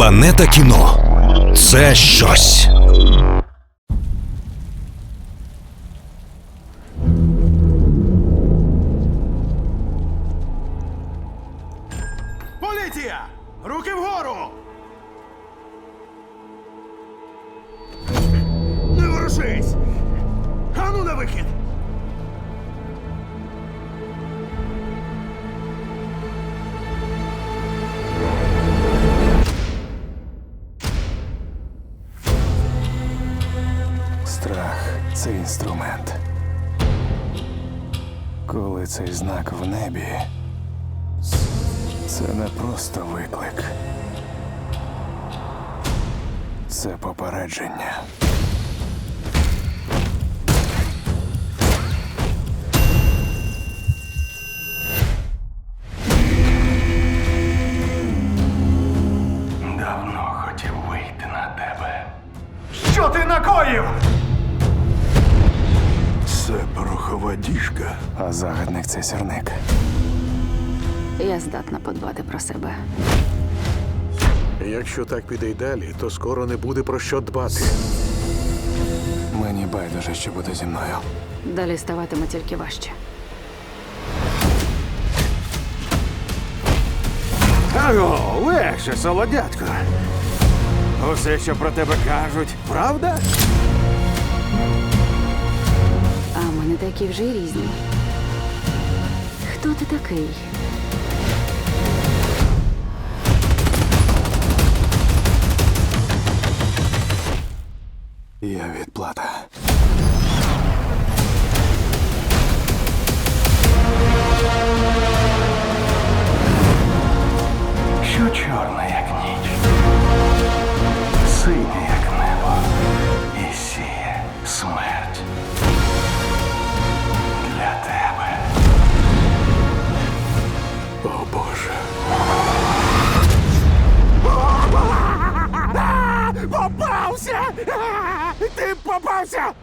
Планета кіно це щось. Поліція! Руки вгору! Не ворушись! Ану на вихід! Страх це інструмент. Коли цей знак в небі, це не просто виклик. Це попередження. Давно хотів вийти на тебе. Що ти накоїв? Порохова діжка. А загадник це сірник. Я здатна подбати про себе. Якщо так піде й далі, то скоро не буде про що дбати. Мені байдуже, що буде зі мною. Далі ставатиме тільки важче. Аго, легше, солодятко. Усе, що про тебе кажуть, правда? А ми не такі вже й різні. Хто ти такий? Я відплата. Що чорне, Ты попался!